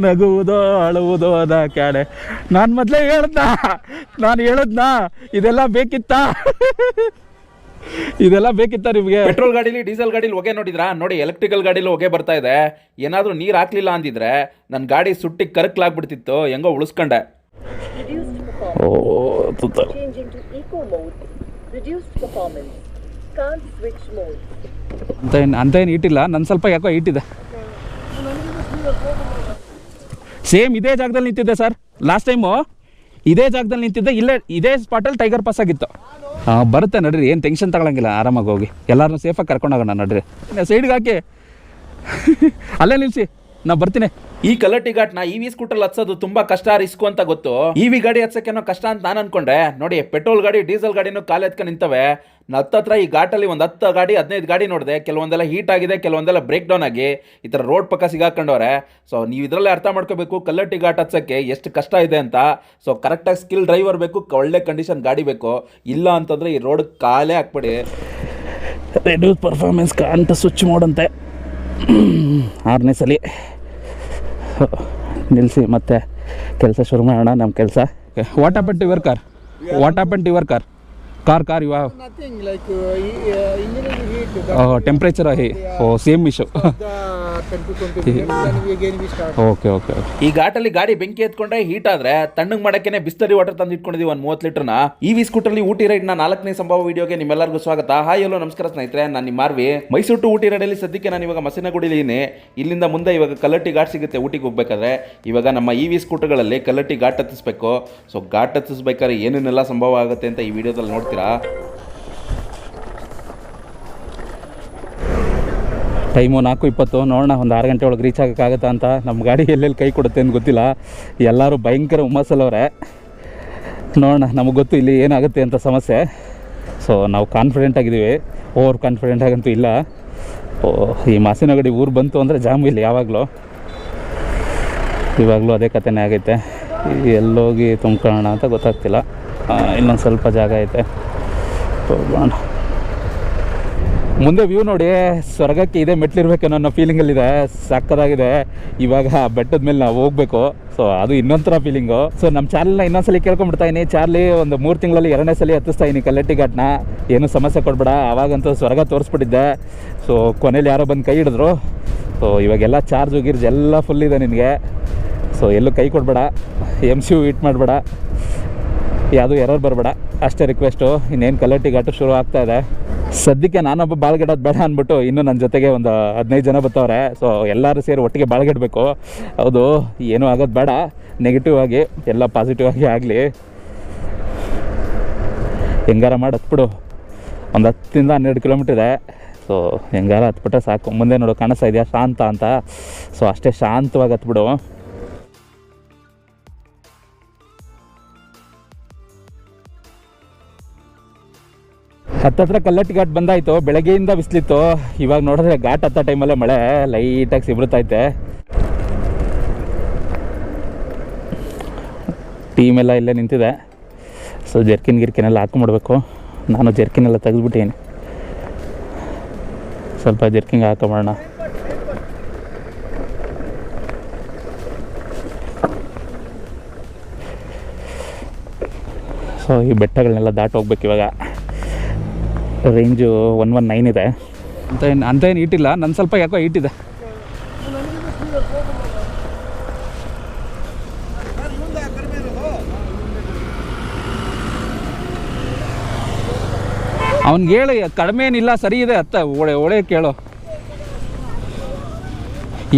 ನಗುವುದೋ ಅಳುವುದೋ ಅದ ಕ್ಯಾಡೆ. ನಾನು ಮೊದಲೇ ಹೇಳ್ದ ನಾನು ಹೇಳದ್ನ? ಇದೆಲ್ಲ ಬೇಕಿತ್ತ? ಇದೆಲ್ಲ ಬೇಕಿತ್ತ ನಿಮಗೆ? ಪೆಟ್ರೋಲ್ ಗಾಡಿಲಿ ಡೀಸೆಲ್ ಗಾಡಿಲಿ ಹೊಗೆ ನೋಡಿದ್ರಾ? ನೋಡಿ ಎಲೆಕ್ಟ್ರಿಕಲ್ ಗಾಡಿಲಿ ಹೊಗೆ ಬರ್ತಾ ಇದೆ. ಏನಾದರೂ ನೀರು ಹಾಕ್ಲಿಲ್ಲ ಅಂದಿದ್ರೆ ನನ್ನ ಗಾಡಿ ಸುಟ್ಟಿ ಕರಕ್ಲಾಗ್ಬಿಡ್ತಿತ್ತು. ಹೆಂಗೋ ಉಳಿಸ್ಕೊಂಡೆ. ಓ. ಅಂತ ಏನು ಅಂತ ಏನು ಇಟ್ಟಿಲ್ಲ. ನನ್ನ ಸ್ವಲ್ಪ ಯಾಕೋ ಇಟ್ಟಿದೆ ಸೇಮ್ ಇದೇ ಜಾಗದಲ್ಲಿ ನಿಂತಿದ್ದೆ ಸರ್ ಲಾಸ್ಟ್ ಟೈಮು ಇದೇ ಜಾಗದಲ್ಲಿ ನಿಂತಿದ್ದೆ. ಇಲ್ಲೇ ಇದೇ ಸ್ಪಾಟಲ್ಲಿ ಟೈಗರ್ ಪಾಸ್ ಆಗಿತ್ತು. ಹಾಂ ಬರುತ್ತೆ ನಡ್ರಿ, ಏನು ಟೆನ್ಷನ್ ತಗೊಳಂಗಿಲ್ಲ, ಆರಾಮಾಗಿ ಹೋಗಿ. ಎಲ್ಲರನ್ನೂ ಸೇಫಾಗಿ ಕರ್ಕೊಂಡೋಗೋಣ ನಡ್ರಿ. ಸೈಡ್ಗೆ ಹಾಕಿ. ಅಲ್ಲೇ ನಿಲ್ಲಿಸಿ ನಾ ಬರ್ತೀನಿ. ಈ ಕಲಟಿ ಘಾಟ್ನ ಇ ವಿ ಸ್ಕೂಟರ್ ಹತ್ಸೋದು ತುಂಬಾ ಕಷ್ಟ ರಿಸ್ಕು ಅಂತ ಗೊತ್ತು. ಇ ವಿ ಗಾಡಿ ಹತ್ಸಕ್ಕೇನೋ ಕಷ್ಟ ಅಂತ ನಾನು ಅನ್ಕೊಂಡ್ರೆ ನೋಡಿ ಪೆಟ್ರೋಲ್ ಗಾಡಿ ಡೀಸೆಲ್ ಗಾಡಿನೂ ಕಾಲು ಎತ್ಕೊಂಡು ನಿಂತವೆ. ನಾ ಹತ್ತತ್ರ ಈ ಘಾಟಲ್ಲಿ ಒಂದು ಹತ್ತು ಗಾಡಿ ಹದಿನೈದು ಗಾಡಿ ನೋಡಿದೆ. ಕೆಲವೊಂದೆಲ್ಲ ಹೀಟ್ ಆಗಿದೆ ಕೆಲವೊಂದೆಲ್ಲ ಬ್ರೇಕ್ ಡೌನ್ ಆಗಿ ಈ ಥರ ರೋಡ್ ಪಕ್ಕ ಸಿಗಾಕೊಂಡವ್ರೆ ಸೊ ನೀವು ಇದರಲ್ಲೇ ಅರ್ಥ ಮಾಡ್ಕೋಬೇಕು ಕಲ್ಲಟ್ಟಿ ಘಾಟ್ ಹತ್ಸಕ್ಕೆ ಎಷ್ಟು ಕಷ್ಟ ಇದೆ ಅಂತ. ಸೊ ಕರೆಕ್ಟಾಗಿ ಸ್ಕಿಲ್ ಡ್ರೈವರ್ ಬೇಕು ಒಳ್ಳೆ ಕಂಡೀಷನ್ ಗಾಡಿ ಬೇಕು. ಇಲ್ಲ ಅಂತಂದ್ರೆ ಈ ರೋಡ್ ಕಾಲೇ ಹಾಕ್ಬಿಡಿ. ರೆಡ್ಯೂಸ್ ಪರ್ಫಾರ್ಮೆನ್ಸ್ ಅಂತ ಸ್ವಿಚ್ ಮಾಡಂತೆ ಆರನೇ ಸಲ. ನಿಲ್ಲಿಸಿ ಮತ್ತೆ ಕೆಲಸ ಶುರು ಮಾಡೋಣ ನಮ್ಮ ಕೆಲಸ. What happen to your car what happen to your car car car is temperature high oh same issue the 10 to 20 minutes, then we again we start. Okay okay ಈ ಘಾಟಲ್ಲಿ ಗಾಡಿ ಬೆಂಕಿ ಎತ್ಕೊಂಡ್ರೆ ಹೀಟ್ ಆದ್ರೆ ತಣ್ಣಗ್ ಮಾಡಕ್ಕೆ ಬಿಸ್ತರಿ ವಾಟರ್ ತಂದು ಇಟ್ಕೊಂಡಿದೀವಿ ಒಂದು ಮೂವತ್ತು ಲೀಟರ್ನ. ಈ ವಿ ಸ್ಕೂಟರ್ಲಿ ಊಟಿ ರೈಡ್ನ ನಾಲ್ಕನೇ ಸಂಭವ ವಿಡಿಯೋಗೆ ನಿಮ್ಮೆಲ್ಲರಿಗೂ ಸ್ವಾಗತ. ಹಾಯ್ ಎಲ್ಲೋ ನಮಸ್ಕಾರ ಸ್ನೇಹಿತರೆ ನಾನು ನಿಮ್ಮ ಮಾರ್ವಿ ಮೈಸೂರು ಟು ಊಟಿ ರೈಡಲ್ಲಿ ಸದ್ಯಕ್ಕೆ ನಾನು ಇವಾಗ ಮಸಿನಗುಡಿಲಿದ್ದೀನಿ ಇಲ್ಲಿಂದ ಮುಂದೆ ಇವಾಗ ಕಲ್ಲಟ್ಟಿ ಘಾಟ್ ಸಿಗುತ್ತೆ ಊಟಿಗೆ ಹೋಗ್ಬೇಕಾದ್ರೆ. ಇವಾಗ ನಮ್ಮ ಇ ವಿ ಸ್ಕೂಟರ್ಗಳಲ್ಲಿ ಕಲ್ಲಟ್ಟಿ ಘಾಟ್ ಹತ್ತಿಸ್ಬೇಕು. ಸೊ ಘಾಟ್ ಹತ್ತಿಸ್ಬೇಕಾದ್ರೆ ಏನೇನೆಲ್ಲ ಸಂಭವ ಆಗುತ್ತೆ ಅಂತ ಈ ವಿಡಿಯೋದಲ್ಲಿ ನೋಡ್ತೀರಾ? ಟೈಮು ನಾಲ್ಕು ಇಪ್ಪತ್ತು, ನೋಡೋಣ, ಒಂದು ಆರು ಗಂಟೆ ಒಳಗೆ ರೀಚ್ ಆಗೋಕ್ಕಾಗತ್ತಾ ಅಂತ ನಮ್ಮ ಗಾಡಿ ಎಲ್ಲೆಲ್ಲಿ ಕೈ ಕೊಡುತ್ತೆ ಅಂತ ಗೊತ್ತಿಲ್ಲ. ಎಲ್ಲರೂ ಭಯಂಕರ ಹುಮ್ಮಸ್ಸಲ್ಲವ್ರೆ. ನೋಡೋಣ, ನಮಗೆ ಗೊತ್ತು ಇಲ್ಲಿ ಏನಾಗುತ್ತೆ ಅಂತ ಸಮಸ್ಯೆ. ಸೊ ನಾವು ಕಾನ್ಫಿಡೆಂಟ್ ಆಗಿದ್ದೀವಿ. ಓವರ್ ಕಾನ್ಫಿಡೆಂಟ್ ಆಗಂತೂ ಇಲ್ಲ. ಓ ಈ ಮಾಸಿನ ಗಡಿ ಊರು ಬಂತು ಅಂದರೆ ಜಾಮು ಇಲ್ಲಿ ಯಾವಾಗಲೂ. ಇವಾಗಲೂ ಅದೇ ಕಥೆನೇ ಆಗೈತೆ. ಎಲ್ಲೋಗಿ ತುಂಬ್ಕೊಳ್ಳೋಣ ಅಂತ ಗೊತ್ತಾಗ್ತಿಲ್ಲ. ಇನ್ನೊಂದು ಸ್ವಲ್ಪ ಜಾಗ ಐತೆ. ಹೋಗೋಣ. ಮುಂದೆ ವ್ಯೂ ನೋಡಿ, ಸ್ವರ್ಗಕ್ಕೆ ಇದೆ ಮೆಟ್ಲಿರ್ಬೇಕು ಅನ್ನೋ ಫೀಲಿಂಗಲ್ಲಿದೆ ಸಕ್ಕದಾಗಿದೆ. ಇವಾಗ ಬೆಟ್ಟದ ಮೇಲೆ ನಾವು ಹೋಗ್ಬೇಕು. ಸೊ ಅದು ಇನ್ನೊಂಥರ ಫೀಲಿಂಗು ಸೊ ನಮ್ಮ ಚಾನಲ್ನ ಇನ್ನೊಂದ್ಸಲಿ ಕೇಳ್ಕೊಂಡ್ಬಿಡ್ತಾ ಇದೀನಿ. ಚಾರ್ಲಿ ಒಂದು ಮೂರು ತಿಂಗಳಲ್ಲಿ ಎರಡನೇ ಸಲ ಹತ್ತಿಸ್ತಾ ಇದೀನಿ ಕಲ್ಲಟ್ಟಿ ಘಾಟ್ನ. ಏನು ಸಮಸ್ಯೆ ಕೊಡ್ಬೇಡ. ಆವಾಗಂತೂ ಸ್ವರ್ಗ ತೋರಿಸ್ಬಿಟ್ಟಿದ್ದೆ. ಸೊ ಕೊನೆಯಲ್ಲಿ ಯಾರೋ ಬಂದು ಕೈ ಹಿಡಿದ್ರು. ಸೊ ಇವಾಗೆಲ್ಲ ಚಾರ್ಜ್ ಗಿರ್ಜ್ ಎಲ್ಲ ಫುಲ್ ಇದೆ ನಿನಗೆ. ಸೊ ಎಲ್ಲೂ ಕೈ ಕೊಡಬೇಡ. ಎಂ ಸಿ ಯು ಇಟ್ ಮಾಡಬೇಡ. ಯಾವುದು ಎರರ್ ಬರಬೇಡ. ಅಷ್ಟೇ ರಿಕ್ವೆಸ್ಟು ಇನ್ನೇನು ಕಲ್ಲಟ್ಟಿ ಘಾಟು ಶುರು ಆಗ್ತಾ ಇದೆ. ಸದ್ಯಕ್ಕೆ ನಾನೊಬ್ಬ ಬಾಳ್ಗೆಡೋದು ಬೇಡ ಅಂದ್ಬಿಟ್ಟು ಇನ್ನೂ ನನ್ನ ಜೊತೆಗೆ ಒಂದು ಹದಿನೈದು ಜನ ಬರ್ತವ್ರೆ ಸೊ ಎಲ್ಲರೂ ಸೇರಿ ಒಟ್ಟಿಗೆ ಬಾಳ್ಗೆಡಬೇಕು. ಹೌದು, ಏನೂ ಆಗೋದು ಬೇಡ. ನೆಗೆಟಿವ್ ಆಗಿ, ಎಲ್ಲ ಪಾಸಿಟಿವ್ ಆಗಿ ಆಗಲಿ. ಹೆಂಗಾರ ಮಾಡಿ ಹತ್ಬಿಡು. ಒಂದು ಹತ್ತಿಂದ ಹನ್ನೆರಡು ಕಿಲೋಮೀಟ್ರ್ ಇದೆ. ಸೊ ಹೆಂಗಾರ ಹತ್ಬಿಟ್ರೆ ಸಾಕು. ಮುಂದೆ ನೋಡು, ಕಾಣಿಸ್ತಾ ಇದೆಯಾ? ಶಾಂತ ಅಂತ. ಸೊ ಅಷ್ಟೇ ಶಾಂತವಾಗಿ ಹತ್ಬಿಡು. ಹತ್ತತ್ರ ಕಲ್ಲಟ್ಟಿ ಘಾಟ್ ಬಂದಾಯ್ತು, ಬೆಳಗ್ಗೆಯಿಂದ ಬಿಸ್ಲಿತ್ತು. ಇವಾಗ ನೋಡಿದ್ರೆ ಘಾಟ್ ಹತ್ತ ಟೈಮಲ್ಲೇ ಮಳೆ ಲೈಟಾಗಿ ಸಿಬುರುತ್ತೈತೆ ಟೀಮ್ ಎಲ್ಲ ಇಲ್ಲೇ ನಿಂತಿದೆ. ಸೊ ಜರ್ಕಿನ್ ಗಿರ್ಕಿನೆಲ್ಲ ಹಾಕೊಂಬಿಡ್ಬೇಕು ನಾನು ಜರ್ಕಿನ್ ಎಲ್ಲ ತೆಗೆದ್ಬಿಟ್ಟೀನಿ. ಸ್ವಲ್ಪ ಜರ್ಕಿಂಗ್ ಹಾಕೊಂಬೋಣ ಸೊ ಈ ಬೆಟ್ಟಗಳನ್ನೆಲ್ಲ ದಾಟ ಹೋಗ್ಬೇಕು ಇವಾಗ. ರೇಂಜು ಒನ್ ಒನ್ ನೈನ್ ಇದೆ. ಅಂತ ಏನು ಅಂತ ಏನು ಇಟ್ಟಿಲ್ಲ ನನ್ನ ಸ್ವಲ್ಪ ಯಾಕೋ ಇಟ್ಟಿದೆ. ಅವ್ನಿಗೆ ಹೇಳಿ, ಕಡಿಮೆ ಏನಿಲ್ಲ, ಸರಿ ಇದೆ, ಅತ್ತ, ಒಳ್ಳೆ ಒಳ್ಳೆ ಕೇಳು.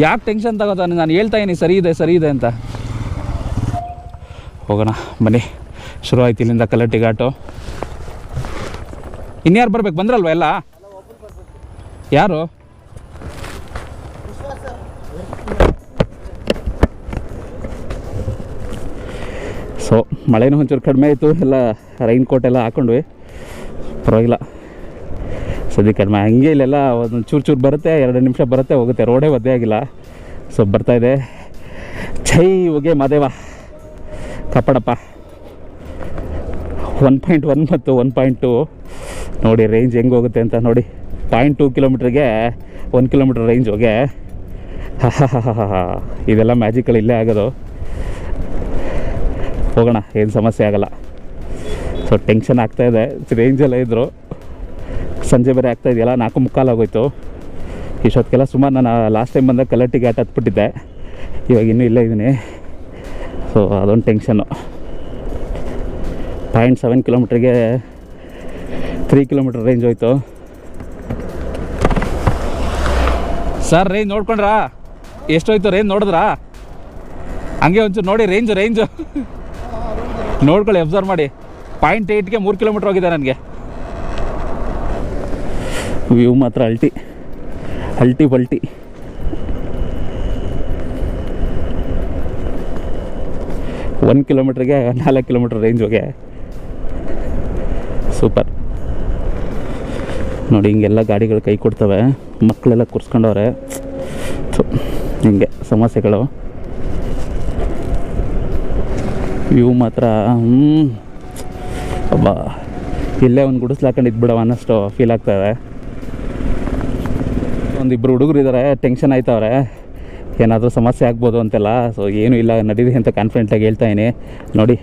ಯಾಕೆ ಟೆನ್ಷನ್ ತಗೋತಾನೆ ನಾನು? ಹೇಳ್ತಾ ಇದ್ದೀನಿ ಸರಿ ಇದೆ ಸರಿ ಇದೆ ಅಂತ. ಹೋಗೋಣ, ಬನ್ನಿ. ಶುರು ಆಯ್ತು ಇಲ್ಲಿಂದ ಕಲ್ಲಟ್ಟಿ ಘಾಟು ಇನ್ಯಾರು ಬರ್ಬೇಕು? ಬಂದ್ರಲ್ವ ಎಲ್ಲ? ಯಾರು? ಸೊ ಮಳೆನೂ ಒಂಚೂರು ಕಡಿಮೆ ಆಯಿತು. ಎಲ್ಲ ರೈನ್ ಕೋಟ್ ಎಲ್ಲ ಹಾಕೊಂಡ್ವಿ. ಪರವಾಗಿಲ್ಲ. ಸದ್ಯ ಕಡಿಮೆ. ಹಂಗೆ ಇಲ್ಲೆಲ್ಲ ಒಂದು ಚೂರು ಚೂರು ಬರುತ್ತೆ, ಎರಡು ನಿಮಿಷ ಬರುತ್ತೆ, ಹೋಗುತ್ತೆ. ರೋಡೇ ಒದ್ದೆ ಆಗಿಲ್ಲ. ಸೊ ಬರ್ತಾಯಿದೆ ಛೈ ಹೋಗಿ ಮಾದೇವ ಕಪ್ಪಡಪ್ಪ ಒನ್ ಪಾಯಿಂಟ್ ಒನ್ ಮತ್ತು ಒನ್ ಪಾಯಿಂಟ್ ಟು ನೋಡಿ ರೇಂಜ್ ಹೆಂಗೆ ಹೋಗುತ್ತೆ ಅಂತ ನೋಡಿ. ಪಾಯಿಂಟ್ ಟೂ ಕಿಲೋಮೀಟ್ರಿಗೆ ಒನ್ ಕಿಲೋಮೀಟ್ರ್ ರೇಂಜ್ ಹೋಗೆ. ಇದೆಲ್ಲ ಮ್ಯಾಜಿಕಲ್ ಇಲ್ಲೇ ಆಗೋದು. ಹೋಗೋಣ, ಏನು ಸಮಸ್ಯೆ ಆಗೋಲ್ಲ. ಸೊ ಟೆನ್ಷನ್ ಆಗ್ತಾ ಇದೆ. ರೇಂಜೆಲ್ಲ ಇದ್ದರು ಸಂಜೆ ಬೇರೆ ಆಗ್ತಾ ಇದೆಯಲ್ಲ, ನಾಲ್ಕು ಮುಕ್ಕಾಲು ಆಗೋಯ್ತು. ಇಷ್ಟೊತ್ತಿಗೆಲ್ಲ ಸುಮಾರು ನಾನು ಲಾಸ್ಟ್ ಟೈಮ್ ಬಂದಾಗ ಕಲರ್ಟಿ ಘಾಟ್ ಹತ್ಬಿಟ್ಟಿದ್ದೆ. ಇವಾಗ ಇನ್ನೂ ಇಲ್ಲೇ ಇದ್ದೀನಿ ಸೊ ಅದೊಂದು ಟೆನ್ಷನ್ನು ಪಾಯಿಂಟ್ ಸೆವೆನ್ ಕಿಲೋಮೀಟ್ರಿಗೆ ತ್ರೀ ಕಿಲೋಮೀಟರ್ ರೇಂಜ್ ಹೋಯ್ತು. ಸರ್ ರೇಂಜ್ ನೋಡ್ಕೊಂಡ್ರಾ? ಎಷ್ಟೋಯ್ತು ರೇಂಜ್ ನೋಡಿದ್ರಾ? ಹಂಗೆ ಒಂಚೂರು ನೋಡಿ ರೇಂಜು ರೇಂಜು ನೋಡ್ಕೊಳ್ಳಿ ಅಬ್ಸರ್ವ್ ಮಾಡಿ. ಪಾಯಿಂಟ್ ಏಯ್ಟ್ಗೆ ಮೂರು ಕಿಲೋಮೀಟ್ರ್ ಹೋಗಿದೆ ನನಗೆ. ವ್ಯೂ ಮಾತ್ರ ಅಲ್ಟಿ. ಅಲ್ಟಿ ಬಲ್ಟಿ ಒಂದು ಕಿಲೋಮೀಟ್ರಿಗೆ ನಾಲ್ಕು ಕಿಲೋಮೀಟ್ರ್ ರೇಂಜ್ ಹೋಗಿ. ಸೂಪರ್ ನೋಡಿ, ಹಿಂಗೆಲ್ಲ ಗಾಡಿಗಳು ಕೈ ಕೊಡ್ತವೆ. ಮಕ್ಕಳೆಲ್ಲ ಕೂರಿಸ್ಕೊಂಡವ್ರೆ. ಹಿಂಗೆ ಸಮಸ್ಯೆಗಳು. ಇವು ಮಾತ್ರ ಹ್ಞೂ ಇಲ್ಲೇ ಒಂದು ಗುಡಿಸ್ಲು ಹಾಕೊಂಡು ಇದ್ಬಿಡವ ಅನ್ನೋಷ್ಟು ಫೀಲ್ ಆಗ್ತವೆ ಒಂದಿಬ್ಬರು ಹುಡುಗರು ಇದ್ದಾರೆ ಟೆನ್ಷನ್ ಆಯ್ತವ್ರೆ. ಏನಾದರೂ ಸಮಸ್ಯೆ ಆಗ್ಬೋದು ಅಂತೆಲ್ಲ ಸೊ ಏನೂ ಇಲ್ಲ, ನಡೀರಿ ಅಂತ ಕಾನ್ಫಿಡೆಂಟಾಗಿ ಹೇಳ್ತಾಯಿನಿ ನೋಡಿ,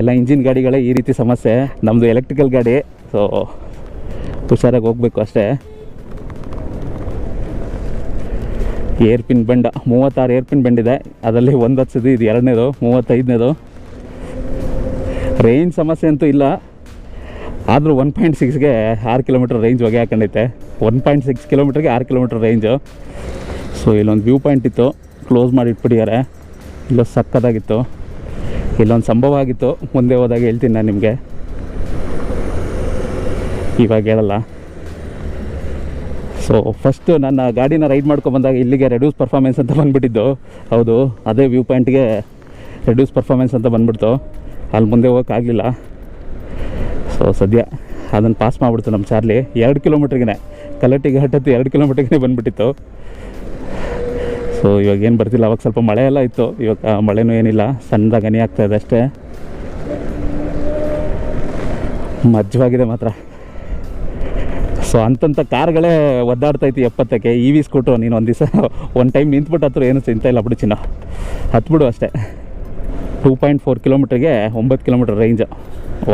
ಎಲ್ಲ ಇಂಜಿನ್ ಗಾಡಿಗಳೇ ಈ ರೀತಿ ಸಮಸ್ಯೆ. ನಮ್ಮದು ಎಲೆಕ್ಟ್ರಿಕಲ್ ಗಾಡಿ ಸೊ ಹುಷಾರಾಗಿ ಹೋಗ್ಬೇಕು ಅಷ್ಟೇ. ಏರ್ಪಿನ್ ಬೆಂಡ, ಮೂವತ್ತಾರು ಏರ್ ಪಿನ್ ಬೆಂಡಿದೆ. ಅದರಲ್ಲಿ ಒಂದು ಹತ್ಸಿದ್ದು, ಇದು ಎರಡನೇದು, ಮೂವತ್ತೈದನೇದು. ರೇಂಜ್ ಸಮಸ್ಯೆ ಅಂತೂ ಇಲ್ಲ. ಆದರೂ ಒನ್ ಪಾಯಿಂಟ್ ಸಿಕ್ಸ್ಗೆ ಆರು ಕಿಲೋಮೀಟ್ರ್ ರೇಂಜ್ ಹೊಗೆ ಹಾಕೊಂಡೈತೆ. ಒನ್ ಪಾಯಿಂಟ್ ಸಿಕ್ಸ್ ಕಿಲೋಮೀಟ್ರಿಗೆ ಆರು ಕಿಲೋಮೀಟ್ರ್ ರೇಂಜು ಸೊ ಇಲ್ಲೊಂದು ವ್ಯೂ ಪಾಯಿಂಟ್ ಇತ್ತು. ಕ್ಲೋಸ್ ಮಾಡಿ ಇಟ್ಬಿಟ್ಟಿದ್ದಾರೆ. ಇಲ್ಲೊಂದು ಸಕ್ಕತ್ತಾಗಿತ್ತು. ಇಲ್ಲೊಂದು ಸಂಭವ ಆಗಿತ್ತು. ಮುಂದೆ ಹೋದಾಗ ಹೇಳ್ತೀನಿ ನಾನು ನಿಮಗೆ. ಇವಾಗ ಹೇಳಲ್ಲ. ಸೊ ಫಸ್ಟು ನನ್ನ ಗಾಡಿನ ರೈಡ್ ಮಾಡ್ಕೊಂಬಂದಾಗ ಇಲ್ಲಿಗೆ ರೆಡ್ಯೂಸ್ ಪರ್ಫಾರ್ಮೆನ್ಸ್ ಅಂತ ಬಂದುಬಿಟ್ಟಿದ್ದು. ಹೌದು, ಅದೇ ವ್ಯೂ ಪಾಯಿಂಟ್ಗೆ ರೆಡ್ಯೂಸ್ ಪರ್ಫಾರ್ಮೆನ್ಸ್ ಅಂತ ಬಂದ್ಬಿಡ್ತು. ಅಲ್ಲಿ ಮುಂದೆ ಹೋಗೋಕ್ಕಾಗಲಿಲ್ಲ ಸೊ ಸದ್ಯ ಅದನ್ನು ಪಾಸ್ ಮಾಡಿಬಿಡ್ತು ನಮ್ಮ ಚಾರ್ಲಿ. ಎರಡು ಕಿಲೋಮೀಟ್ರಿಗೆ ಕಲೆಟ್ಟಿಗೆ ಹಟ್ಟತ್ತು ಎರಡು ಕಿಲೋಮೀಟ್ರಿಗೆ ಬಂದುಬಿಟ್ಟಿತ್ತು. ಸೊ ಇವಾಗ ಏನು ಬರ್ತಿಲ್ಲ, ಅವಾಗ ಸ್ವಲ್ಪ ಮಳೆ ಎಲ್ಲ ಇತ್ತು. ಇವಾಗ ಮಳೆನೂ ಏನಿಲ್ಲ. ಸಣ್ಣದಾಗಿ ಗನಿ ಆಗ್ತಾಯಿದೆ ಅಷ್ಟೇ. ಮಜ್ವಾಗಿದೆ ಮಾತ್ರ. ಸೊ ಅಂತಂಥ ಕಾರ್ಗಳೇ ಒದ್ದಾಡ್ತೈತಿ ಎಪ್ಪತ್ತಕ್ಕೆ ಇ ವಿ ಸ್ಕೂಟ್ರು ನೀನು ಒಂದು ದಿವಸ ಒಂದು ಟೈಮ್ ನಿಂತ್ಬಿಟ್ಟು ಹತ್ರ ಏನು ಚಿಂತೆ ಇಲ್ಲ ಬಿಡು ಚಿನ್ನ. ಹತ್ಬಿಡು ಅಷ್ಟೇ. ಟೂ ಪಾಯಿಂಟ್ ಫೋರ್ ಕಿಲೋಮೀಟ್ರಿಗೆ ಒಂಬತ್ತು ಕಿಲೋಮೀಟ್ರ್ ರೇಂಜ್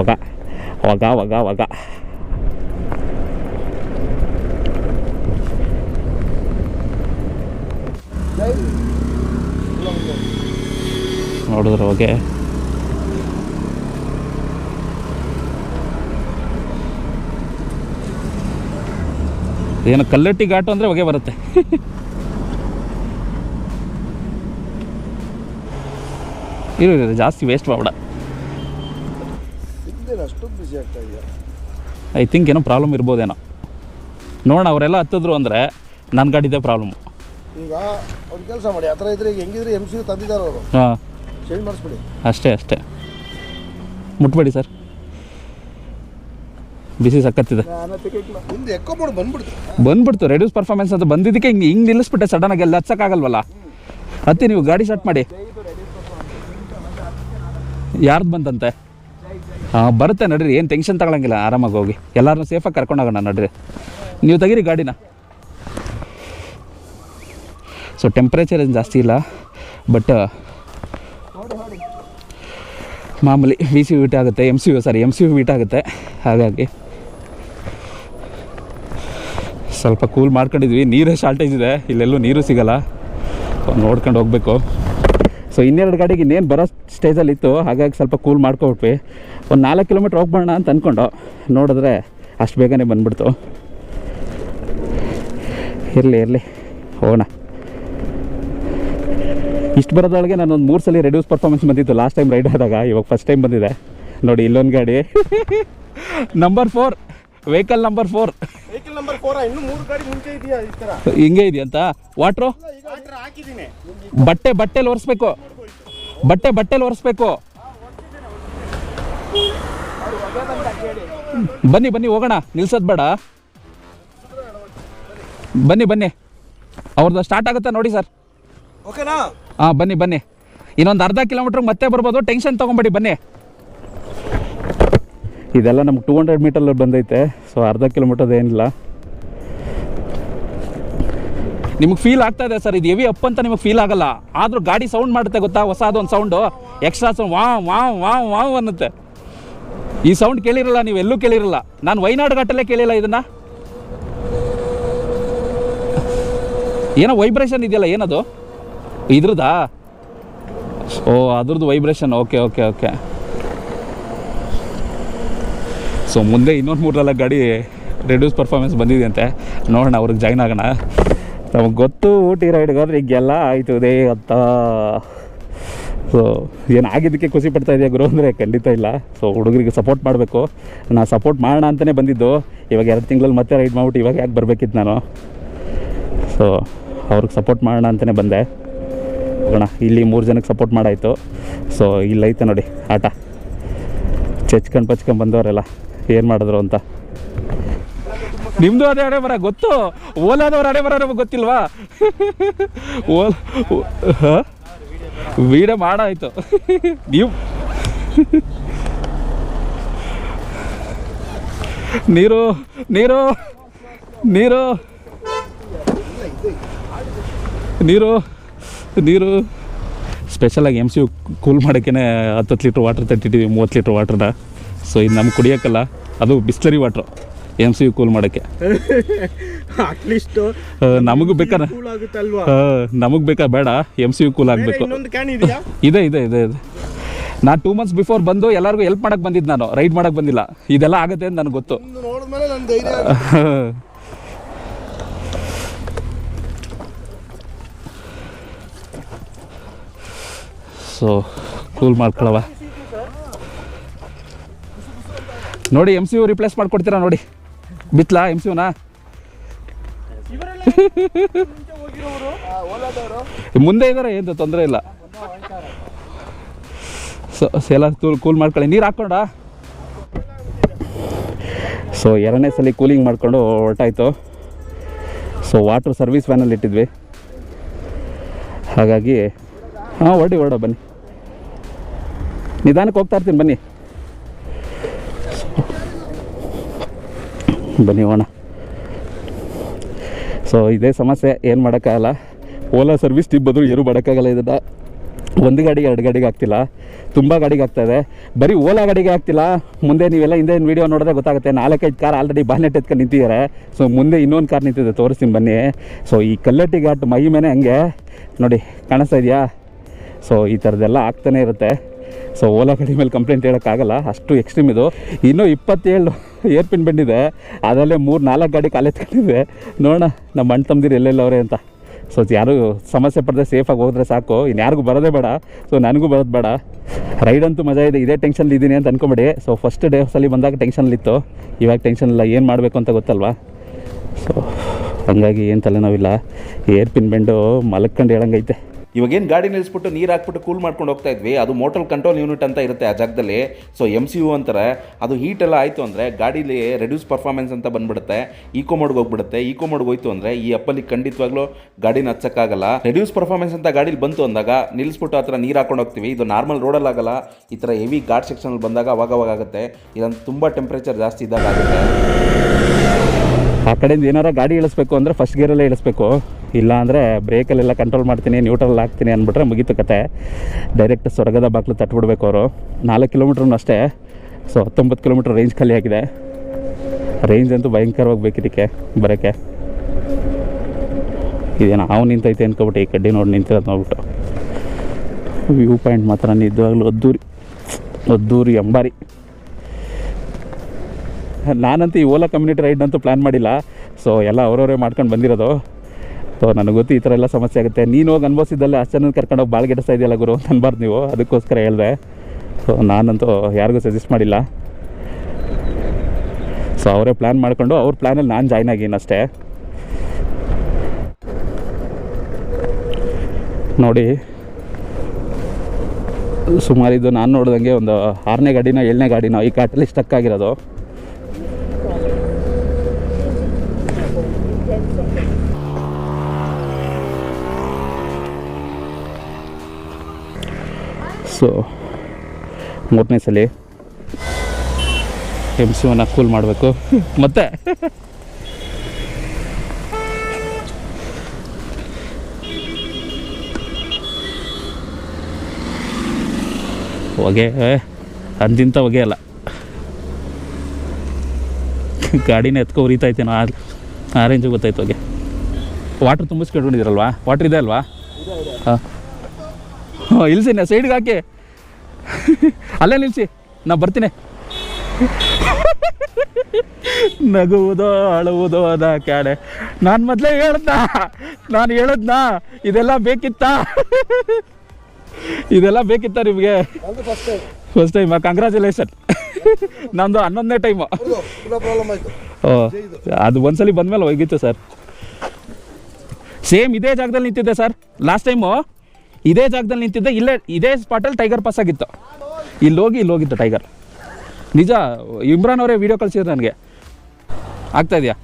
ಒಗ ಒಗ ಒಗ ಒಗ ನೋಡಿದ್ರೆ ಹೋಗೆ. ಏನು ಕಲ್ಲಟ್ಟಿ ಘಾಟು ಅಂದರೆ ಹೊಗೆ ಬರುತ್ತೆ. ಇರು ಇರು, ಜಾಸ್ತಿ ವೇಸ್ಟ್ ಮಾಡ್ಬೇಡ. ಐ ಥಿಂಕ್ ಏನೋ ಪ್ರಾಬ್ಲಮ್ ಇರ್ಬೋದೇನೋ. ನೋಡೋಣ ಅವರೆಲ್ಲ ಹತ್ತಿದ್ರು ಅಂದರೆ ನನ್ನ ಗಾಡಿದೆ ಪ್ರಾಬ್ಲಮ್ ಈಗ ಒಂದು ಕೆಲಸ ಮಾಡಿ ಆ ಥರ ಇದ್ರೆ ಹೆಂಗಿದ್ರೆ ಎಂ ಸಿ ತಂದಿದ್ದಾರೆ ಅವರು. ಹಾಂ. ಚೇಂಜ್ ಮಾಡಿಸ್ಬಿಡಿ. ಅಷ್ಟೇ ಅಷ್ಟೇ. ಮುಟ್ಬೇಡಿ ಸರ್. ಬಿಸಿ ಸಕ್ಕತ್ತಿದೆ. ಬಂದ್ಬಿಡ್ತು. ರೆಡ್ಯೂಸ್ ಪರ್ಫಾರ್ಮೆನ್ಸ್ ಅಂತ ಬಂದಿದ್ದಕ್ಕೆ ಹಿಂಗೆ ಹಿಂಗೆ ನಿಲ್ಲಿಸ್ಬಿಟ್ಟೆ ಸಡನ್ ಆಗಿ ಎಲ್ಲ ಹಚ್ಚಕ್ಕಾಗಲ್ವಲ್ಲ? ಹತ್ತಿ ನೀವು ಗಾಡಿ ಸ್ಟಾರ್ಟ್ ಮಾಡಿ. ಯಾರ್ದು ಬಂತಂತೆ? ಹಾಂ ಬರುತ್ತೆ ನಡ್ರಿ ಏನು ಟೆನ್ಷನ್ ತಗೊಳಂಗಿಲ್ಲ ಆರಾಮಾಗಿ ಹೋಗಿ. ಎಲ್ಲರನ್ನೂ ಸೇಫಾಗಿ ಕರ್ಕೊಂಡೋಗೋಣ ನಡ್ರಿ. ನೀವು ತೆಗೀರಿ ಗಾಡಿನ. ಸೊ ಟೆಂಪ್ರೇಚರ್ ಏನು ಜಾಸ್ತಿ ಇಲ್ಲ ಬಟ್ ಮಾಮೂಲಿ ವಿ ಸಿ ವೀಟ್ ಆಗುತ್ತೆ M C U sorry M C U heat ಆಗುತ್ತೆ. ಹಾಗಾಗಿ ಸ್ವಲ್ಪ ಕೂಲ್ ಮಾಡ್ಕೊಂಡಿದ್ವಿ. ನೀರೇ ಶಾರ್ಟೇಜ್ ಇದೆ. ಇಲ್ಲೆಲ್ಲೂ ನೀರು ಸಿಗಲ್ಲ. ನೋಡ್ಕೊಂಡು ಹೋಗಬೇಕು. ಸೊ ಇನ್ನೆರಡು ಗಾಡಿಗೆ ಇನ್ನೇನು ಬರೋ ಸ್ಟೇಜಲ್ಲಿ ಇತ್ತು. ಹಾಗಾಗಿ ಸ್ವಲ್ಪ ಕೂಲ್ ಮಾಡ್ಕೊಬಿಟ್ವಿ ಒಂದು ನಾಲ್ಕು ಕಿಲೋಮೀಟ್ರ್ ಹೋಗ್ಬೋಣ ಅಂತ ಅಂದ್ಕೊಂಡು ನೋಡಿದ್ರೆ ಅಷ್ಟು ಬೇಗನೆ ಬಂದ್ಬಿಡ್ತು. ಇರಲಿ ಇರಲಿ. ಹೋಗೋಣ. ಇಷ್ಟು ಬರೋದೊಳಗೆ ನಾನು ಒಂದು ಮೂರು ಸಲ ರೆಡ್ಯೂಸ್ ಪರ್ಫಾರ್ಮೆನ್ಸ್ ಬಂದಿತ್ತು. ಲಾಸ್ಟ್ ಟೈಮ್ ರೈಡ್ ಆದಾಗ. ಇವಾಗ ಫಸ್ಟ್ ಟೈಮ್ ಬಂದಿದೆ. ನೋಡಿ, ಇಲ್ಲೊಂದು ಗಾಡಿ. Number four vehicle number four ಹಿಂಗೆ ಇದೆಯಂತ? ವಾಟ್ರು ಬಟ್ಟೆ ಬಟ್ಟೆಲಿ ಒರೆಸ್ಬೇಕು. ಬಟ್ಟೆ ಬಟ್ಟೆಲಿ ಒರೆಸ್ಬೇಕು. ಬನ್ನಿ ಬನ್ನಿ ಹೋಗೋಣ. ನಿಲ್ಸೋದು ಬೇಡ. ಬನ್ನಿ ಬನ್ನಿ. ಅವ್ರದ್ದು ಸ್ಟಾರ್ಟ್ ಆಗುತ್ತೆ ನೋಡಿ ಸರ್ ಓಕೆನಾ? ಹಾಂ ಬನ್ನಿ ಬನ್ನಿ. ಇನ್ನೊಂದು ಅರ್ಧ ಕಿಲೋಮೀಟ್ರ್ ಮತ್ತೆ ಬರ್ಬೋದು. ಟೆನ್ಷನ್ ತೊಗೊಂಬೇಡಿ ಬನ್ನಿ. ಇದೆಲ್ಲ ನಮ್ಗೆ ಟೂ ಹಂಡ್ರೆಡ್ ಮೀಟರ್ ಬಂದೈತೆ. ಸೊ ಅರ್ಧ ಕಿಲೋಮೀಟರ್ ಏನಿಲ್ಲ ನಿಮಗೆ ಫೀಲ್ ಆಗ್ತಾ ಇದೆ ಸರ್, ಇದು ಹೆವಿ ಅಪ್ ಅಂತ ನಿಮಗೆ ಫೀಲ್ ಆಗಲ್ಲ. ಆದರೂ ಗಾಡಿ ಸೌಂಡ್ ಮಾಡುತ್ತೆ ಗೊತ್ತಾ? ಹೊಸದೊಂದು ಸೌಂಡು ಎಕ್ಸ್ಟ್ರಾ ಸೌಂಡ್ ವಾ ವಾವ್ ವಾವ್ ವಾವ್ ಅನ್ನುತ್ತೆ. ಈ ಸೌಂಡ್ ಕೇಳಿರಲ್ಲ, ನೀವು ಎಲ್ಲೂ ಕೇಳಿರಲ್ಲ. ನಾನು ವೈನಾಡು ಘಾಟಲ್ಲೇ ಕೇಳಿಲ್ಲ ಇದನ್ನ. ಏನೋ ವೈಬ್ರೇಷನ್ ಇದೆಯಲ್ಲ, ಏನದು? ಇದ್ರದಾ ಓ, ಅದ್ರದ್ದು vibration okay okay okay so ಮುಂದೆ ಇನ್ನೊಂದು ಮೂರಲ್ಲ ಗಾಡಿ ರೆಡ್ಯೂಸ್ ಪರ್ಫಾರ್ಮೆನ್ಸ್ ಬಂದಿದೆ ಅಂತೆ ನೋಡೋಣ, ಅವ್ರಿಗೆ ಜಾಯ್ನ್ ಆಗೋಣ. ನಮಗೆ ಗೊತ್ತು ಊಟಿ ರೈಡ್ಗೆ ಹೋದ್ರೆ ಈಗೆಲ್ಲ ಆಯಿತು, ಇದೇ ಅಂತ. ಸೊ ಏನಾಗಿದ್ದಕ್ಕೆ ಖುಷಿ ಪಡ್ತಾ ಇದೆಯಾ ಗುರು ಅಂದರೆ ಖಂಡಿತ ಇಲ್ಲ. ಸೊ ಹುಡುಗರಿಗೆ ಸಪೋರ್ಟ್ ಮಾಡಬೇಕು. ನಾನು ಸಪೋರ್ಟ್ ಮಾಡೋಣ ಅಂತಲೇ ಬಂದಿದ್ದು. ಇವಾಗ ಎರಡು ತಿಂಗಳಲ್ಲಿ ಮತ್ತೆ ರೈಡ್ ಮಾಡ್ಬಿಟ್ಟು ಇವಾಗ ಯಾಕೆ ಬರಬೇಕಿತ್ತು ನಾನು? ಸೊ ಅವ್ರಿಗೆ ಸಪೋರ್ಟ್ ಮಾಡೋಣ ಅಂತಲೇ ಬಂದೆ. ಹೋಗೋಣ, ಇಲ್ಲಿ ಮೂರು ಜನಕ್ಕೆ ಸಪೋರ್ಟ್ ಮಾಡಾಯಿತು. ಸೊ ಇಲ್ಲೈತೆ ನೋಡಿ, ಆಟ. ಚೆಚ್ಕೊಂಡು ಪಚ್ಕೊಂಡು ಬಂದವರೆಲ್ಲ ಏನು ಮಾಡಿದ್ರು ಅಂತ. ನಿಮ್ಮದು ಅದೇ ಹಣೆ ಬರ ಗೊತ್ತು? ಓಲಾದವ್ರ ಹಣೆ ಬರ ನಮಗೆ ಗೊತ್ತಿಲ್ವಾ? ಓಲ್ ವೀಡಿಯೋ ಮಾಡಾಯ್ತು. ನೀವು ನೀರು ನೀರು ನೀರು. ನೀರು ನೀರು. ಸ್ಪೆಷಲಾಗಿ ಎಂ ಸಿ ಕೂಲ್ ಮಾಡೋಕ್ಕೇ ಹತ್ತತ್ತು ಲೀಟ್ರ್ ವಾಟ್ರ್ ತಟ್ಟಿದ್ದೀವಿ, ಮೂವತ್ತು ಲೀಟ್ರ್ ವಾಟ್ರನ್ನ ಸೊ ಇದು ನಮ್ಗೆ ಕುಡಿಯೋಕ್ಕಲ್ಲ, ಅದು Bisleri water M C cool ಮಾಡೋಕ್ಕೆ. ಅಟ್ಲೀಸ್ಟ್ ನಮಗೂ ಬೇಕಾರೆ ನಮಗೆ ಬೇಕಾ? ಬೇಡ ಎಂ ಸಿ ಕೂಲ್ ಆಗಬೇಕು. ಇದೆ ಇದೆ ಇದೆ ಇದೆ. ನಾನು ಟೂ ಮಂತ್ಸ್ ಬಿಫೋರ್ ಬಂದು ಎಲ್ಲರಿಗೂ ಹೆಲ್ಪ್ ಮಾಡಕ್ಕೆ ಬಂದಿದ್ದು ನಾನು. ರೈಡ್ ಮಾಡಕ್ಕೆ ಬಂದಿಲ್ಲ. ಇದೆಲ್ಲ ಆಗುತ್ತೆ ಅಂತ ನನಗೆ ಗೊತ್ತು. ಸೊ ಕೂಲ್ ಮಾಡ್ಕೊಳವ. ನೋಡಿ ಎಂ ಸಿ ಯು ರಿಪ್ಲೇಸ್ ಮಾಡ್ಕೊಡ್ತೀರಾ ನೋಡಿ. ಬಿತ್ಲಾ ಹಿಂಸೋನಾ ಮುಂದೆ ಇದ್ದಾರೆ ಏನು ತೊಂದರೆ ಇಲ್ಲ. ಸೊ ಎಲ್ಲ ಕೂಲ್ ಕೂಲ್ ಮಾಡ್ಕೊಳ್ಳಿ. ನೀರು ಹಾಕೊಂಡ ಸೊ ಎರಡನೇ ಸಲ ಕೂಲಿಂಗ್ ಮಾಡಿಕೊಂಡು ಹೊರಟಾಯ್ತು. ಸೊ ವಾಟರ್ ಸರ್ವಿಸ್ ವ್ಯಾನಲ್ಲಿ ಇಟ್ಟಿದ್ವಿ. ಹಾಗಾಗಿ ಹಾಂ ಹೊರಡಿ ಹೊರಡ ಬನ್ನಿ. ನಿಧಾನಕ್ಕೆ ಹೋಗ್ತಾ ಇರ್ತೀನಿ ಬನ್ನಿ. ಬನ್ನಿ ಹೋಣ ಸೊ ಇದೇ ಸಮಸ್ಯೆ, ಏನು ಮಾಡೋಕ್ಕಾಗಲ್ಲ. ಓಲಾ ಸರ್ವಿಸ್ ಟಿಪ್ ಬದಲು ಏನು ಮಾಡೋಕ್ಕಾಗಲ್ಲ ಇದನ್ನು. ಒಂದು ಗಾಡಿಗೆ ಎರಡು ಗಾಡಿಗೆ ಆಗ್ತಿಲ್ಲ. ತುಂಬ ಗಾಡಿಗೆ ಆಗ್ತಾಯಿದೆ ಬರೀ ಓಲಾ ಗಾಡಿಗೆ ಆಗ್ತಿಲ್ಲ. ಮುಂದೆ ನೀವೆಲ್ಲ ಹಿಂದೆ ವೀಡಿಯೋ ನೋಡಿದ್ರೆ ಗೊತ್ತಾಗುತ್ತೆ. ನಾಲ್ಕೈದು ಕಾರ್ ಆಲ್ರೆಡಿ ಬಾನೆಟ್ ಎತ್ಕೊಂಡು ನಿಂತಿದ್ದಾರೆ. ಸೊ ಮುಂದೆ ಇನ್ನೊಂದು ಕಾರ್ ನಿಂತಿದೆ, ತೋರಿಸ್ತೀನಿ ಬನ್ನಿ. ಸೊ ಈ ಕಲ್ಲಟ್ಟಿ ಘಾಟ್ ಮೈ ಮೇಲೆ ಹಂಗೆ. ನೋಡಿ, ಕಾಣಿಸ್ತಾ ಇದೆಯಾ? ಸೊ ಈ ಥರದ್ದೆಲ್ಲ ಆಗ್ತಾನೆ ಇರುತ್ತೆ. ಸೊ ಓಲಾ ಗಾಡಿ ಮೇಲೆ ಕಂಪ್ಲೇಂಟ್ ಹೇಳೋಕ್ಕಾಗಲ್ಲ. ಅಷ್ಟು ಎಕ್ಸ್ಟ್ರೀಮ್ ಇದು. ಇನ್ನೂ ಇಪ್ಪತ್ತೇಳು ಏರ್ ಪಿನ್ ಬಂದಿದೆ. ಅದರಲ್ಲೇ ಮೂರು ನಾಲ್ಕು ಗಾಡಿ ಕಾಲೆತ್ಕೊಂಡಿದೆ ನೋಡೋಣ, ನಮ್ಮ ಅಣ್ಣ ತಮ್ಮದಿರು ಎಲ್ಲೆಲ್ಲವ್ರೆ ಅಂತ. ಸೊ ಯಾರು ಸಮಸ್ಯೆ ಪಡೆದ್ರೆ ಸೇಫಾಗಿ ಹೋದ್ರೆ ಸಾಕು. ಇನ್ಯಾರಿಗೂ ಬರೋದೇ ಬೇಡ. ಸೊ ನನಗೂ ಬರೋದು ಬೇಡ. ರೈಡ್ ಅಂತೂ ಮಜಾ ಇದೆ. ಇದೇ ಟೆನ್ಷನ್ ಇದ್ದೀನಿ ಅಂತ ಅನ್ಕೊಂಬೇಡಿ. ಸೊ ಫಸ್ಟ್ ಡೇ ಸಲ ಬಂದಾಗ ಟೆನ್ಷನ್ಲಿತ್ತು ಇವಾಗ ಟೆನ್ಷನ್ ಇಲ್ಲ. ಏನು ಮಾಡಬೇಕು ಅಂತ ಗೊತ್ತಲ್ವಾ? ಸೊ ಹಂಗಾಗಿ ಏನು ತಲೆನೋವಿಲ್ಲ. ಏರ್ಪಿನ್ ಬೆಂಡು ಮಲಕ್ಕಂಡು ಹೇಳಂಗೈತೆ ಇವಾಗೇನು ಗಾಡಿ ನಿಲ್ಲಿಸ್ಬಿಟ್ಟು ನೀರು ಹಾಕ್ಬಿಟ್ಟು ಕೂಲ್ ಮಾಡ್ಕೊಂಡು ಹೋಗ್ತಾ ಇದ್ವಿ. ಅದು ಮೋಟರ್ ಕಂಟ್ರೋಲ್ ಯೂನಿಟ್ ಅಂತ ಇರುತ್ತೆ ಆ ಜಾಗದಲ್ಲಿ. ಸೊ ಎಂ ಸಿ ಯು ಅಂತಾರೆ. ಅದು ಹೀಟ್ ಎಲ್ಲ ಆಯಿತು ಅಂದರೆ ಗಾಡೀಲಿ ರೆಡ್ಯೂಸ್ ಪರ್ಫಾರ್ಮೆನ್ಸ್ ಅಂತ ಬಂದ್ಬಿಡುತ್ತೆ. ಈಕೋ ಮೋಡ್ಗೆ ಹೋಗ್ಬಿಡುತ್ತೆ. ಈಕೋ ಮೋಡ್ಗೆ ಹೋಯ್ತು ಅಂದರೆ ಈ ಅಪ್ಪಲ್ಲಿ ಖಂಡಿತವಾಗ್ಲೂ ಗಾಡಿನ ಹಚ್ಚಕ್ಕಾಗಲ್ಲ. ರೆಡ್ಯೂಸ್ ಪರ್ಫಾರ್ಮೆನ್ಸ್ ಅಂತ ಗಾಡೀಲಿ ಬಂತು ಅಂದಾಗ ನಿಲ್ಲಿಸ್ಬಿಟ್ಟು ಆ ಥರ ನೀರು ಹಾಕೊಂಡು ಹೋಗ್ತೀವಿ. ಇದು ನಾರ್ಮಲ್ ರೋಡಲ್ಲಿ ಆಗಲ್ಲ. ಈ ಥರ ಹೆವಿ ಘಾಟ್ ಸೆಕ್ಷನಲ್ಲಿ ಬಂದಾಗ ಅವಾಗವಾಗುತ್ತೆ ಅವಾಗ ಆಗುತ್ತೆ ತುಂಬ ಟೆಂಪ್ರೇಚರ್ ಜಾಸ್ತಿ ಇದ್ದಾಗ ಆಗುತ್ತೆ. ಆ ಕಡೆಯಿಂದ ಏನಾರ ಗಾಡಿ ಇಳಿಸ್ಬೇಕು ಅಂದರೆ ಫಸ್ಟ್ ಗೇರಲ್ಲೇ ಇಳಿಸ್ಬೇಕು. ಇಲ್ಲ ಅಂದರೆ ಬ್ರೇಕಲ್ಲೆಲ್ಲ ಕಂಟ್ರೋಲ್ ಮಾಡ್ತೀನಿ ನ್ಯೂಟ್ರಲ್ ಹಾಕ್ತೀನಿ ಅಂದ್ಬಿಟ್ರೆ ಮುಗೀತು ಕತೆ. ಡೈರೆಕ್ಟ್ ಸ್ವರ್ಗದ ಬಾಗಿಲು ತಟ್ಬಿಡ್ಬೇಕು ಅವರು. ನಾಲ್ಕು ಕಿಲೋಮೀಟ್ರನ್ನು ಅಷ್ಟೇ. ಸೊ ಹತ್ತೊಂಬತ್ತು ಕಿಲೋಮೀಟ್ರ್ ರೇಂಜ್ ಖಾಲಿ ಆಗಿದೆ. ರೇಂಜ್ ಅಂತೂ ಭಯಂಕರವಾಗಿ ಬೇಕಿದ್ದಕ್ಕೆ ಬರೋಕ್ಕೆ ಇದೇನು ಹಾವು ನಿಂತೈತೆ ಅಂದ್ಕೊಬಿಟ್ಟು ಈ ಕಡ್ಡಿ ನೋಡಿ ನಿಂತಿರೋದು ನೋಡ್ಬಿಟ್ಟು. ವ್ಯೂ ಪಾಯಿಂಟ್ ಮಾತ್ರ ನಿಜವಾಗ್ಲೂ ಅದ್ದೂರಿ. ಅದ್ದೂರಿ ಅಂಬಾರಿ. ನಾನಂತೂ ಈ ಓಲಾ ಕಮ್ಯುನಿಟಿ ರೈಡ್ನಂತೂ ಪ್ಲ್ಯಾನ್ ಮಾಡಿಲ್ಲ. ಸೊ ಎಲ್ಲ ಅವರವರೇ ಮಾಡ್ಕೊಂಡು ಬಂದಿರೋದು. ಸೊ ನನಗೆ ಗೊತ್ತು ಈ ಥರ ಎಲ್ಲ ಸಮಸ್ಯೆ ಆಗುತ್ತೆ. ನೀನು ಹೋಗಿ ಅನುಭವಿಸಿದ್ದಲ್ಲಿ ಅಷ್ಟು ಜನ ಕರ್ಕೊಂಡು ಹೋಗಿ ಭಾಳ ಗೆಡಿಸ್ತಾ ಇದೆಯಲ್ಲ ಗುರು ಅಂತ ಅನ್ಬಾರ್ದು ನೀವು. ಅದಕ್ಕೋಸ್ಕರ ಹೇಳಿದೆ. ಸೊ ನಾನಂತೂ ಯಾರಿಗೂ ಸಜೆಸ್ಟ್ ಮಾಡಿಲ್ಲ. ಸೊ ಅವರೇ ಪ್ಲ್ಯಾನ್ ಮಾಡಿಕೊಂಡು, ಅವ್ರ ಪ್ಲ್ಯಾನಲ್ಲಿ ನಾನು ಜಾಯ್ನ್ ಆಗಿನಷ್ಟೇ ನೋಡಿ. ಸುಮಾರಿದ್ದು ನಾನು ನೋಡಿದಂಗೆ ಒಂದು ಆರನೇ ಗಾಡಿನ ಏಳನೇ ಗಾಡಿನ ಈ ಕಾಟಲ್ಲಿ ಸ್ಟಕ್ ಆಗಿರೋದು. ಸೊ ಮೂರನೇ ಸಲ ಎಂ ಸಿ ಒನ್ ಕೂಲ್ ಮಾಡಬೇಕು. ಮತ್ತೆ? ಹೊಗೆ ಅಂದಿಂತ ಹೊಗೆ ಅಲ್ಲ. ಗಾಡಿನ ಎತ್ಕೊ ಉರಿತೈತೆ ಆ ಆರೆಂಜ್ ಗೊತ್ತಾಯ್ತು ಹೊಗೆ. ವಾಟ್ರ್ ತುಂಬಿಸ್ಕೊಂಡಿದ್ರಲ್ವಾ ವಾಟ್ರ್ ಇದೆ ಅಲ್ವಾ? ಹಾಂ. ಇಲ್ಸಿ ನಾ ಸೈಡ್ಗೆ ಹಾಕಿ. ಅಲ್ಲೇ ನಿಲ್ಸಿ ನಾ ಬರ್ತೀನಿ. ನಗುವುದೋ ಅಳುವುದೋ ಅದ ಕ್ಯಾಡೆ ನಾನು ಮೊದಲೇ ಹೇಳ್ದ ನಾನು ಹೇಳದ್ನಾ? ಇದೆಲ್ಲ ಬೇಕಿತ್ತಾ? ಇದೆಲ್ಲ ಬೇಕಿತ್ತಾ ನಿಮಗೆ? ಫಸ್ಟ್ ಟೈಮ್ ಕಂಗ್ರ್ಯಾಚುಲೇಷನ್ ನಂದು ಹನ್ನೊಂದನೇ ಟೈಮು ಓಹ್ ಓ ಅದು ಒಂದ್ಸಲಿ ಬಂದಮೇಲೆ ಹೋಗಿತ್ತು ಸರ್ ಸೇಮ್ ಇದೇ ಜಾಗದಲ್ಲಿ ನಿಂತಿದ್ದೆ ಸರ್ ಲಾಸ್ಟ್ ಟೈಮು ಇದೇ ಜಾಗದಲ್ಲಿ ನಿಂತಿದ್ದೆ, ಇಲ್ಲೇ, ಇದೇ ಸ್ಪಾಟಲ್ಲಿ ಟೈಗರ್ ಪಾಸ್ ಆಗಿತ್ತು. ಇಲ್ಲಿ ಹೋಗಿ, ಇಲ್ಲಿ ಹೋಗಿತ್ತು ಟೈಗರ್ ನಿಜ, ಇಮ್ರಾನ್ ಅವರೇ ವಿಡಿಯೋ ಕಳಿಸಿದ್ರು ನನಗೆ. ಆಗ್ತಾ ಇದೆಯಾ?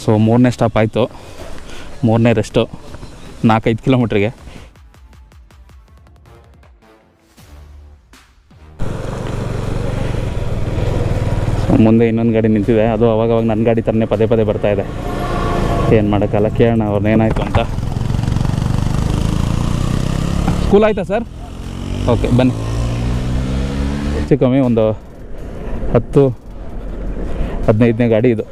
ಸೊ ಮೂರನೇ ಸ್ಟಾಪ್ ಆಯಿತು. ಮೂರನೇ ರೆಸ್ಟು ನಾಲ್ಕೈದು ಕಿಲೋಮೀಟ್ರಿಗೆ ಮುಂದೆ ಇನ್ನೊಂದು ಗಾಡಿ ನಿಂತಿದೆ. ಅದು ಅವಾಗ ಅವಾಗ ನನ್ನ ಗಾಡಿ ಥರನೇ ಪದೇ ಪದೇ ಬರ್ತಾ ಇದೆ. ಏನು ಮಾಡೋಕ್ಕಲ್ಲ ಕೇಳೋಣ ಅವ್ರನ್ನ ಏನಾಯಿತು ಅಂತ. ಸ್ಕೂಲ್ ಆಯಿತಾ ಸರ್ ಓಕೆ ಬನ್ನಿ. ಹೆಚ್ಚು ಕಮ್ಮಿ ಒಂದು ಹತ್ತು, ಹದಿನೈದನೇ ಗಾಡಿ ಇದು.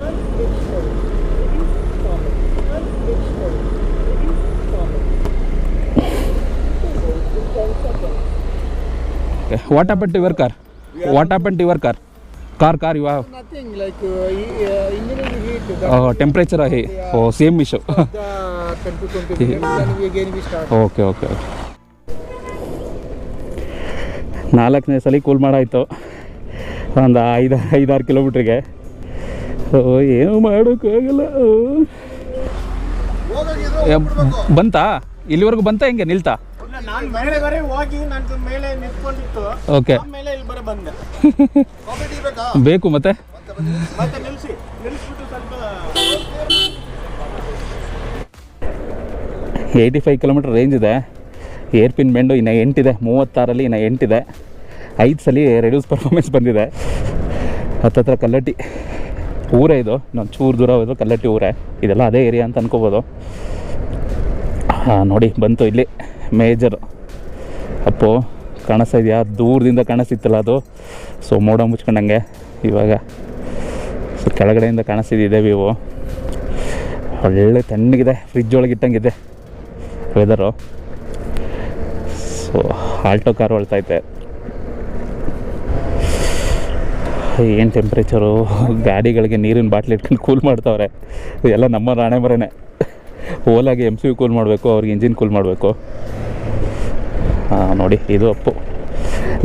What happen to your car what happen to your car car car ಇವ Nothing like uh, engineering heat. The, temperature oh same issue the 10 to 20 minutes, then we again we start. Okay okay ನಾಲ್ಕನೇ ಸಲ cool ಮಾಡಾಯಿತು. ಒಂದು ಐದು ಐದಾರು ಕಿಲೋಮೀಟ್ರಿಗೆ. ಓ ಏನು ಮಾಡೋಕ್ಕಾಗಲ್ಲ. ಬಂತಾ? ಇಲ್ಲಿವರೆಗೂ ಬಂತಾ ಹೆಂಗೆ? ನಿಲ್ತಾ? ನಾನು ಹೋಗಿ ನಾನು ಮೇಲೆ ನಿಂತ್ಕೊಂಡಿತ್ತು. ಓಕೆ ಆಮೇಲೆ ಇಲ್ಲಿ ಬರ ಬಂದೆ. ಕಾಫಿ ಟೀ ಬೇಕಾ ಬೇಕು ಮತ್ತೆ? ಮತ್ತೆ ನಿಲ್ಸಿ ನಿಲ್ಸ್ಬಿಟ್ಟು ಸ್ವಲ್ಪ ಏಯ್ಟಿ ಫೈವ್ ಕಿಲೋಮೀಟ್ರ್ ರೇಂಜ್ ಇದೆ. ಏರ್ ಪಿನ್ ಬೆಂಡು ಇನ್ನು ಎಂಟಿದೆ ಮೂವತ್ತಾರಲ್ಲಿ ಇನ್ನು ಎಂಟಿದೆ. ಐದು ಸಲ ರೆಡ್ಯೂಸ್ ಪರ್ಫಾರ್ಮೆನ್ಸ್ ಬಂದಿದೆ. ಹತ್ತತ್ರ ಕಲ್ಲಟ್ಟಿ. ಊರೇ ಇದು ನಾನು ಚೂರು ದೂರ ಹೋದ್ರು ಕಲ್ಲಟ್ಟಿ ಊರೇ. ಇದೆಲ್ಲ ಅದೇ ಏರಿಯಾ ಅಂತ ಅನ್ಕೋಬೋದು. ಹಾಂ ನೋಡಿ ಬಂತು ಇಲ್ಲಿ. ಮೇಜರ್. ಅಪ್ಪು ಕಾಣಿಸ್ತಾ ಇದೆಯಾ? ದೂರದಿಂದ ಕಾಣಿಸ್ತಿತ್ತಲ್ಲ ಅದು? ಸೊ ಮೋಡ ಮುಚ್ಕೊಂಡಂಗೆ ಇವಾಗ ಸೊ, ಕೆಳಗಡೆಯಿಂದ ಕಾಣಿಸ್ತಿದೆ ವ್ಯೂ ಒಳ್ಳೆ ತಣ್ಣಗಿದೆ ಫ್ರಿಜ್ ಒಳಗೆ ಇಟ್ಟಂಗಿದೆ ವೆದರು ಸೊ ಆಲ್ಟೋ ಕಾರ್ ಹೊಳ್ತೈತೆ ಏನು ಟೆಂಪ್ರೇಚರು ಗಾಡಿಗಳಿಗೆ ನೀರಿನ ಬಾಟ್ಲಿ ಇಟ್ಕೊಂಡು ಕೂಲ್ ಮಾಡ್ತಾವ್ರೆ. ಎಲ್ಲ ನಮ್ಮ ರಾಣೆ ಬರೋನೆ ಓಲಾಗೆ ಎಂ ಸಿ ಕೂಲ್ ಮಾಡಬೇಕು ಅವ್ರಿಗೆ ಇಂಜಿನ್ ಕೂಲ್ ಮಾಡಬೇಕು. ಹಾಂ ನೋಡಿ ಇದು ಅಪ್ಪು.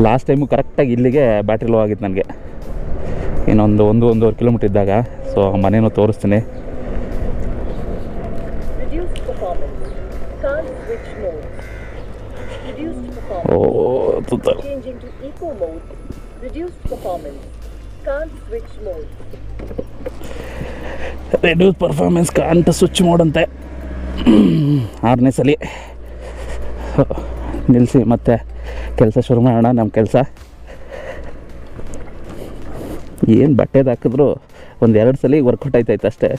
ಲಾಸ್ಟ್ ಟೈಮು ಕರೆಕ್ಟಾಗಿ ಇಲ್ಲಿಗೆ ಬ್ಯಾಟ್ರಿ ಲೋ ಆಗಿತ್ತು ನನಗೆ. ಇನ್ನೊಂದು ಒಂದು ಒಂದೂವರೆ ಕಿಲೋಮೀಟ್ರ್ ಇದ್ದಾಗ. ಸೊ ಮನೇನೂ ತೋರಿಸ್ತೀನಿ. ಓ. ರೆಡ್ಯೂಸ್ ಪರ್ಫಾರ್ಮೆನ್ಸ್ ಕಾಂತ ಸ್ವಿಚ್ ಮಾಡಂತೆ ಆರನೇ ಸಲ ನಿಲ್ಲಿಸಿ ಮತ್ತೆ ಕೆಲಸ ಶುರು ಮಾಡೋಣ, ನಮ್ಮ ಕೆಲಸ. ಏನು ಬಟ್ಟೆದು ಹಾಕಿದ್ರು ಒಂದು ಎರಡು ಸಲ ವರ್ಕೌಟ್ ಆಯ್ತಾಯ್ತು ಅಷ್ಟೇ.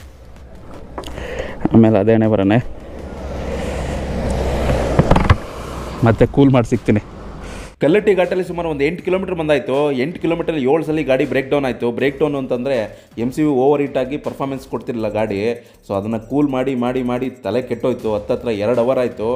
ಆಮೇಲೆ ಅದೇನೇ ಬರೋಣ. ಮತ್ತೆ ಕೂಲ್ ಮಾಡಿ ಸಿಗ್ತೀನಿ. ಕಲ್ಲಟ್ಟಿ ಘಾಟಲ್ಲಿ ಸುಮಾರು ಒಂದು ಎಂಟು ಕಿಲೋಮೀಟರ್ ಬಂದಾಯಿತು. ಎಂಟು ಕಿಲೋಮೀಟರ್ ಏಳು ಸಲ ಗಾಡಿ ಬ್ರೇಕ್ ಡೌನ್ ಆಯಿತು. ಬ್ರೇಕ್ ಡೌನ್ ಅಂತಂದರೆ M C V overheat ಆಗಿ ಪರ್ಫಾರ್ಮೆನ್ಸ್ ಕೊಡ್ತಿರಲಿಲ್ಲ ಗಾಡಿ. ಸೊ ಅದನ್ನು ಕೂಲ್ ಮಾಡಿ ಮಾಡಿ ಮಾಡಿ ತಲೆ ಕೆಟ್ಟೋಯ್ತು. ಹತ್ತತ್ರ ಎರಡು ಅವರ್ ಆಯಿತು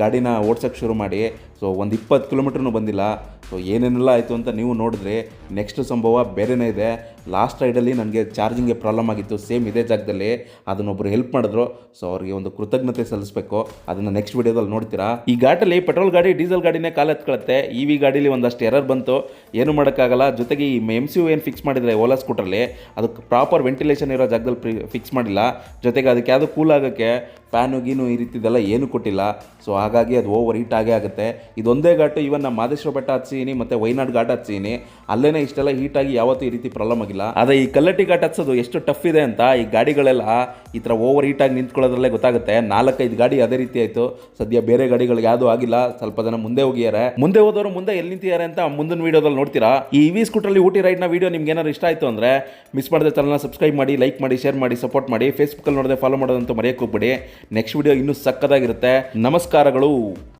ಗಾಡಿನ ಓಡ್ಸೋಕ್ಕೆ ಶುರು ಮಾಡಿ. ಸೊ ಒಂದು ಇಪ್ಪತ್ತು ಕಿಲೋಮೀಟ್ರೂ ಬಂದಿಲ್ಲ. ಸೊ ಏನೇನೆಲ್ಲ ಆಯಿತು ಅಂತ ನೀವು ನೋಡಿದ್ರಿ ನೆಕ್ಸ್ಟ್ ಸಂಭವ ಬೇರೆನೇ ಇದೆ. ಲಾಸ್ಟ್ ರೈಡಲ್ಲಿ ನನಗೆ ಚಾರ್ಜಿಂಗ್ಗೆ ಪ್ರಾಬ್ಲಮ್ ಆಗಿತ್ತು. ಸೇಮ್ ಇದೇ ಜಾಗದಲ್ಲಿ. ಅದನ್ನೊಬ್ಬರು ಹೆಲ್ಪ್ ಮಾಡಿದ್ರು. ಸೊ ಅವ್ರಿಗೆ ಒಂದು ಕೃತಜ್ಞತೆ ಸಲ್ಲಿಸಬೇಕು. ಅದನ್ನು ನೆಕ್ಸ್ಟ್ ವಿಡಿಯೋದಲ್ಲಿ ನೋಡ್ತೀರಾ? ಈ ಘಾಟಲ್ಲಿ ಪೆಟ್ರೋಲ್ ಗಾಡಿ ಡೀಸೆಲ್ ಗಾಡಿನೇ ಕಾಲ ಎತ್ಕೊಳ್ಳುತ್ತೆ ಇ ವಿ ಗಾಡೀಲಿ ಒಂದಷ್ಟು ಎರರ್ ಬಂತು. ಏನು ಮಾಡೋಕ್ಕಾಗಲ್ಲ. ಜೊತೆಗೆ ಈ ಎಂ ಸಿ ಯು ಏನು ಫಿಕ್ಸ್ ಮಾಡಿದರೆ ಓಲಾ ಸ್ಕೂಟ್ರಲ್ಲಿ ಅದಕ್ಕೆ ಪ್ರಾಪರ್ ವೆಂಟಿಲೇಷನ್ ಇರೋ ಜಾಗದಲ್ಲಿ ಫಿಕ್ಸ್ ಮಾಡಿಲ್ಲ. ಜೊತೆಗೆ ಅದಕ್ಕೆ ಯಾವುದು ಕೂಲ್ ಆಗೋಕ್ಕೆ ಫ್ಯಾನು ಗೀನು ಈ ರೀತಿದೆಲ್ಲ ಏನು ಕೊಟ್ಟಿಲ್ಲ. ಸೊ ಹಾಗಾಗಿ ಅದು ಓವರ್ ಹೀಟ್ ಆಗೇ ಆಗುತ್ತೆ. ಇದೊಂದೇ ಘಾಟು ಇವನ್ ಮಾದೇಶ್ವರ ಬೆಟ್ಟ ಹಚ್ಚೀನಿ ಮತ್ತು ವೈನಾಡ್ ಘಾಟ್ ಹಚ್ಚೀನಿ ಅಲ್ಲೇ ಇಷ್ಟೆಲ್ಲ ಹೀಟ್ ಆಗಿ ಯಾವತ್ತೂ ಈ ರೀತಿ ಪ್ರಾಬ್ಲಮ್ ಆಗಿಲ್ಲ. ಆದರೆ ಈ ಕಲ್ಲಟ್ಟಿ ಘಾಟ್ ಹಚ್ಚೋದು ಎಷ್ಟು ಟಫ್ ಇದೆ ಅಂತ ಈ ಗಾಡಿಗಳೆಲ್ಲ ಈ ಥರ ಓವರ್ ಹೀಟ್ ಆಗಿ ನಿಂತ್ಕೊಳ್ಳೋದ್ರಲ್ಲೇ ಗೊತ್ತಾಗುತ್ತೆ. ನಾಲ್ಕೈದು ಗಾಡಿ ಅದೇ ರೀತಿ ಆಯಿತು. ಸದ್ಯ ಬೇರೆ ಗಾಡಿಗಳಿಗೆ ಯಾವುದೂ ಆಗಿಲ್ಲ. ಸ್ವಲ್ಪ ಜನ ಮುಂದೆ ಹೋಗಿಯಾರೆ ಮುಂದೆ ಹೋದವರು ಮುಂದೆ ಎಲ್ಲಿ ನಿಂತಿದ್ದಾರೆ ಅಂತ ಮುಂದಿನ ವೀಡಿಯೋದಲ್ಲಿ ನೋಡ್ತೀರಾ. ಈ ವಿ ಸ್ಕೂಟ್ರಲ್ಲಿ ಊಟಿ ರೈಡ್ನ ವೀಡಿಯೋ ನಿಮ್ಗೆ ಏನಾದ್ರು ಇಷ್ಟ ಆಯಿತು ಅಂದರೆ ಮಿಸ್ ಮಾಡದೆ ಚಾನಲ್ನ ಸಬ್ಸ್ಕ್ರೈಬ್ ಮಾಡಿ ಲೈಕ್ ಮಾಡಿ ಶೇರ್ ಮಾಡಿ ಸಪೋರ್ಟ್ ಮಾಡಿ ಫೇಸ್ಬುಕ್ಕಲ್ಲಿ ನೋಡದೆ ಫಾಲೋ ಮಾಡೋದಂತೂ ಮರೆಯೋಕ್ಕೆ ಹೋಗ್ಬಿಡಿ. ನೆಕ್ಸ್ಟ್ ವೀಡಿಯೋ ಇನ್ನೂ ಸಕ್ಕದಾಗಿರುತ್ತೆ ನಮಸ್ಕಾರಗಳು.